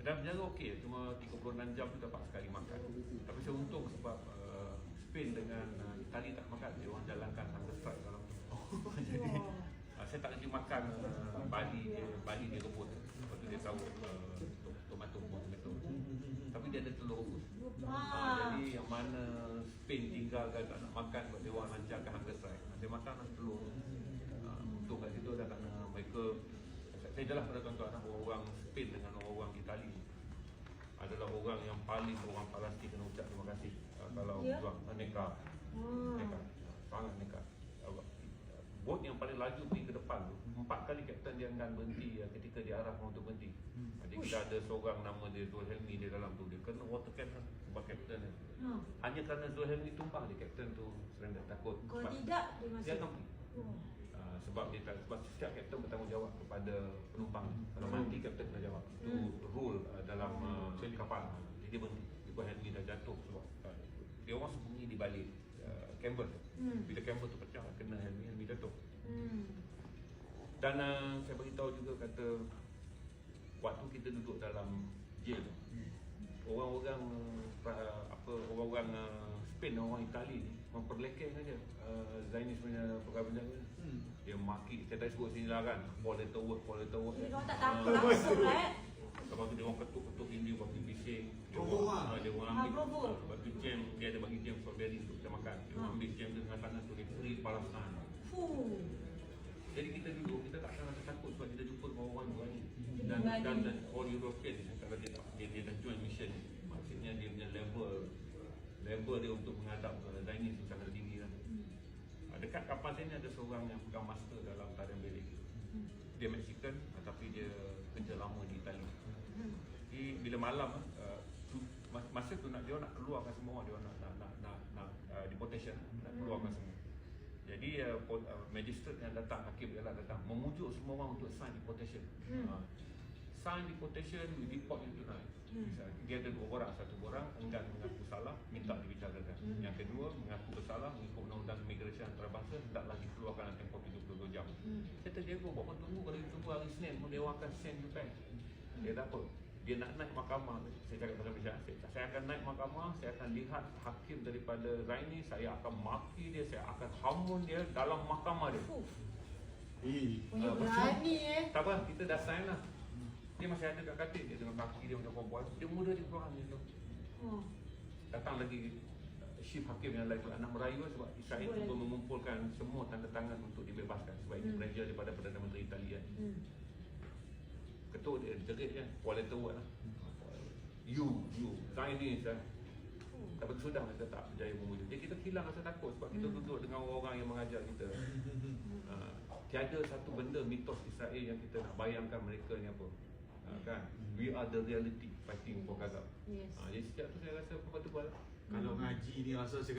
dalam penjara okey cuma 36 jam tu dapat sekali makan. Tapi saya untung sebab uh, Spain dengan uh, Itali tak makan dia orang jalankan hunger strike dalam tu. Jadi uh, saya tak kerja makan uh, Bali dia Bali dia rebut lepas tu dia tahu uh, to- tomato tomato. Tapi dia ada telur rebus. Uh, jadi yang mana Spain tinggalkan tak nak makan sebab dia orang lancarkan hunger strike. Dia makan lah telur. Uh, untung kat situ dah kerana mereka saya jelas pada tuan-tuan orang-orang Spain dengan orang-orang adalah orang yang paling orang Palestin kena ucap terima kasih uh, kalau Ya? berjuang uh, neka Hmm. neka sangat neka Uh, bot yang paling laju pergi ke depan tu empat kali kapten dia enggan berhenti uh, ketika dia arah untuk berhenti jadi kita ada seorang nama dia Zul Helmi dia dalam tu dia kena water cannon sebab kapten dia Ha. hanya kerana Zul Helmi tumpah dia kapten tu surrender takut Kalau tidak dia masih. dia akan pergi Oh. Uh, sebab dia tak, sebab setiap kapten kepada penumpang. Kalau mati kapten kena jawab. Itu Hmm. rule uh, dalam uh, kapal. Jadi dia berhenti. Dia Henry dah jatuh sebab uh, dia orang sembunyi di balik uh, Campbell. Hmm. Bila Campbell tu pecah kena Henry Henry jatuh. Hmm. Dan uh, saya beritahu juga kata waktu kita duduk dalam jail tu orang-orang uh, apa orang-orang uh, Spain orang Itali ni memperlekeh saja uh, Zainis punya pegawai penjara Hmm. dia maki saya tak sebut sini lah kan. Word four letter word Dia orang tak Ah, takut langsung lah eh. Lepas tu dia orang ketuk-ketuk Hindi bagi bising. Dia orang, ah, dia orang Ah, ambil. ah, Lepas tu jam Dia ada bagi jam strawberry untuk kita makan. Dia orang Ah. ambil jam tu dengan tangan tu Dia free Palestin Fuh. Jadi kita duduk Kita tak akan rasa takut Sebab kita jumpa dengan orang luar ni. Dia dan, berani. dan, dan all European ni, Kalau dia, tak, dia, dia dah join mission. Ni, Maksudnya dia punya level Level dia untuk menghadap uh, Zainis sangat tinggi Ah, Dekat kapal sini ada seorang yang pegang master dalam tarian belik Dia Mexican ah, Tapi dia kerja lama di Itali Hmm. jadi bila malam uh, tu, mas- masa tu nak dia nak keluarkan semua dia orang nak nak nak nak, nak uh, deportation nak keluarkan semua. Jadi uh, uh, magistrate yang datang hakim ialah datang memujuk semua orang untuk sign deportation. Hmm. Uh, sign deportation we deport you tonight. Hmm. Dia ada dua orang, satu orang enggan mengaku salah, minta dibicarakan. Hmm. Yang kedua mengaku bersalah mengikut undang-undang imigresen antarabangsa hendaklah dikeluarkan dalam tempoh 72 jam. Hmm. Kata dia buat apa tunggu kalau dia tunggu hari Senin pun dia orang akan send you back. Dia tak apa. Dia nak naik mahkamah. Saya cakap pasal Malaysia. Saya, saya akan naik mahkamah. Saya akan lihat hakim daripada Zaini. Saya akan maki dia. Saya akan hamun dia dalam mahkamah dia. Fuh. Eh, Punya Ah, berani eh. Tak apa, kita dah sign lah. Dia masih ada kat katil dia dengan kaki dia macam perempuan. Dia muda dia keluar ni tu. Oh. Datang lagi uh, chief hakim yang lain anak merayu sebab Israel Boleh. cuba mengumpulkan semua tanda tangan untuk dibebaskan sebab ini Hmm. pressure daripada Perdana Menteri Italia. Hmm. Ketua dia jerit kan, quality word lah. You, you, Zionis lah. Fuh. Tapi sudah mereka tak berjaya memujuk. Jadi kita hilang rasa takut sebab kita Hmm. duduk dengan orang-orang yang mengajar kita. Uh, tiada satu benda mitos Israel yang kita nak bayangkan mereka ni apa. Uh, kan? We are the reality fighting for Gaza. Yes. Uh, jadi setiap tu saya rasa apa tu buat. Kalau ngaji ni rasa saya